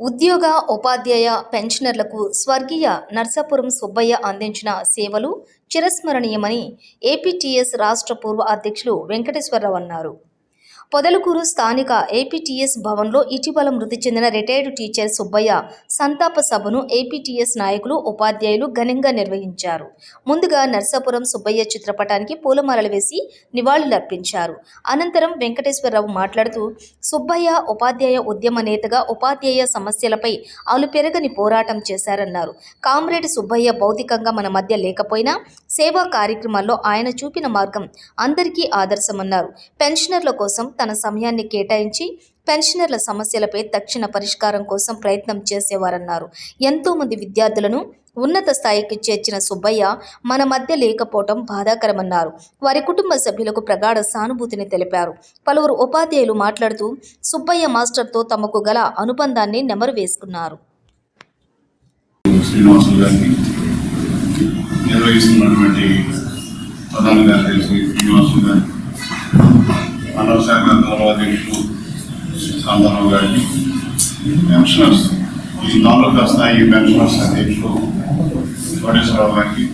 ఉద్యోగ ఉపాధ్యాయ పెన్షనర్లకు స్వర్గీయ నర్సాపురం సుబ్బయ్య అందించిన సేవలు చిరస్మరణీయమని ఏపీటీఎస్ రాష్ట్ర పూర్వ అధ్యక్షులు వెంకటేశ్వరరావు అన్నారు. పొదలకూరు స్థానిక ఏపీటీఎస్ భవన్లో ఇటీవల మృతి చెందిన రిటైర్డ్ టీచర్ సుబ్బయ్య సంతాప సభను ఏపీటీఎస్ నాయకులు ఉపాధ్యాయులు ఘనంగా నిర్వహించారు. ముందుగా నర్సాపురం సుబ్బయ్య చిత్రపటానికి పూలమాలలు వేసి నివాళులర్పించారు. అనంతరం వెంకటేశ్వరరావు మాట్లాడుతూ సుబ్బయ్య ఉపాధ్యాయ ఉద్యమ నేతగా ఉపాధ్యాయ సమస్యలపై అలుపెరగని పోరాటం చేశారన్నారు. కామ్రేడ్ సుబ్బయ్య భౌతికంగా మన మధ్య లేకపోయినా సేవా కార్యక్రమాల్లో ఆయన చూపిన మార్గం అందరికీ ఆదర్శమన్నారు. పెన్షనర్ల కోసం తన సమయాన్ని కేటాయించి పెన్షనర్ల సమస్యలపై తక్షణ పరిష్కారం కోసం ప్రయత్నం చేసేవారన్నారు. ఎంతోమంది విద్యార్థులను ఉన్నత స్థాయికి చేర్చిన సుబ్బయ్య మన మధ్య లేకపోవటం బాధాకరమన్నారు. వారి కుటుంబ సభ్యులకు ప్రగాఢ సానుభూతిని తెలిపారు. పలువురు ఉపాధ్యాయులు మాట్లాడుతూ సుబ్బయ్య మాస్టర్తో తమకు గల అనుబంధాన్ని నెమరు వేసుకున్నారు. నిర్వహిస్తున్నటువంటి ప్రధాన కార్యదర్శి శ్రీనివాసులు గారి మండల శాఖ గౌరవ అధ్యక్షులు గారికి. పెన్షనర్స్ ఈ తాలూకా స్థాయి పెన్షనర్స్ అధ్యక్షులు కోటేశ్వరరావు గారికి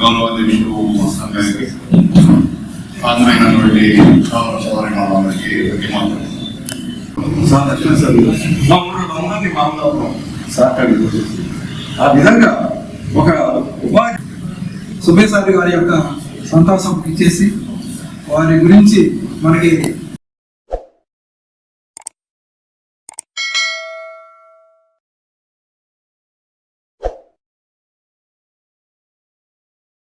గౌరవ అధ్యక్షులు మస్తాన్ గారికి హాజరైనటువంటి సోదర సోదరి వాళ్ళకి ఉద్యమాలు సంరక్షణ సభ్యులు మా ఊళ్ళో అందరినీ మామూలు సహకరించారు ఆ విధంగా ఒక ఉపాధి సుబ్బేశారి గారి యొక్క సంతాసం ఇచ్చేసి వారి గురించి మనకి